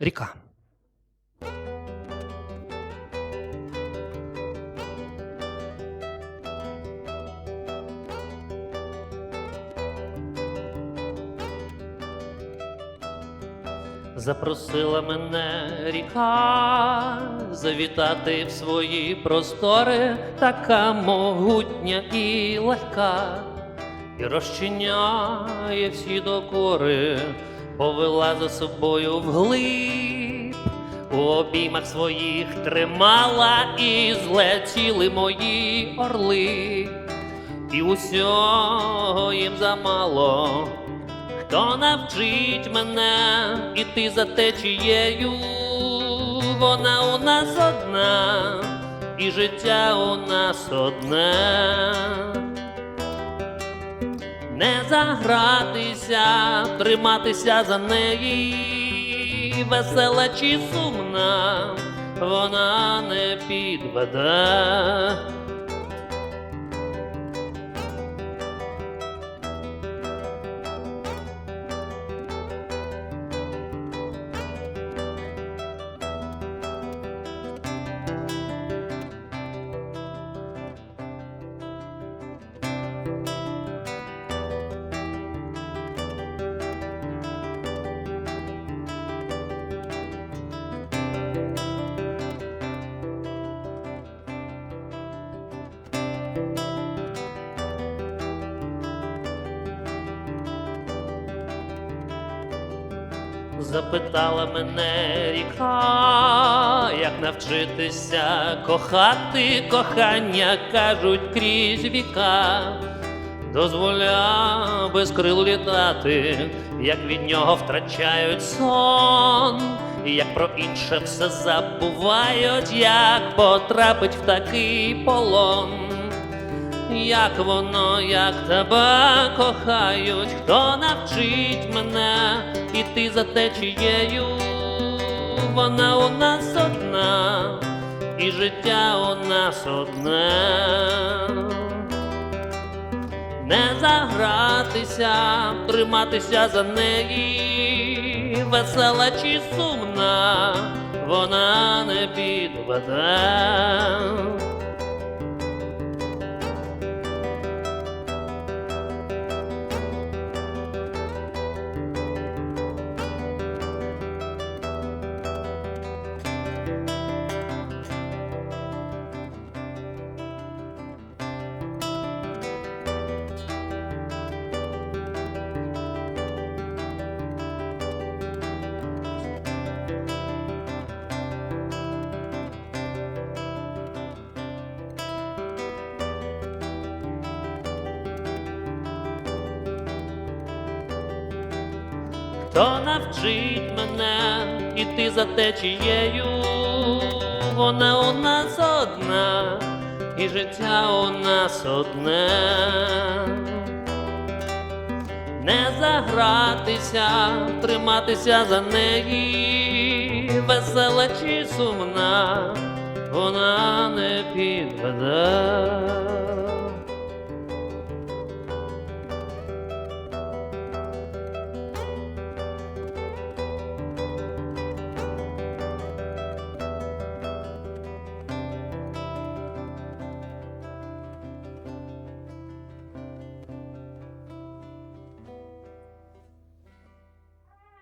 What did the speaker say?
Ріка. Запросила мене ріка завітати в свої простори, така могутня і легка, і розчиняє всі докори, повела за собою вглиб, у обіймах своїх тримала і злетіли мої орли, і усього їм замало. Хто навчить мене іти за течією, вона у нас одна, і життя у нас одне. Не загратися, триматися за неї, весела чи сумна, вона не підведе. Запитала мене ріка, як навчитися кохати кохання, кажуть крізь віка, дозволя без крил літати, як від нього втрачають сон, як про інше все забувають, як потрапить в такий полон. Як воно, як тебе кохають, хто навчить мене іти за течією, вона у нас одна, і життя у нас одне. Не загратися, триматися за неї, весела чи сумна, вона не підведе. Хто навчить мене іти за течією, вона у нас одна, і життя у нас одне. Не загратися, триматися за неї, весела чи сумна, вона не підведе.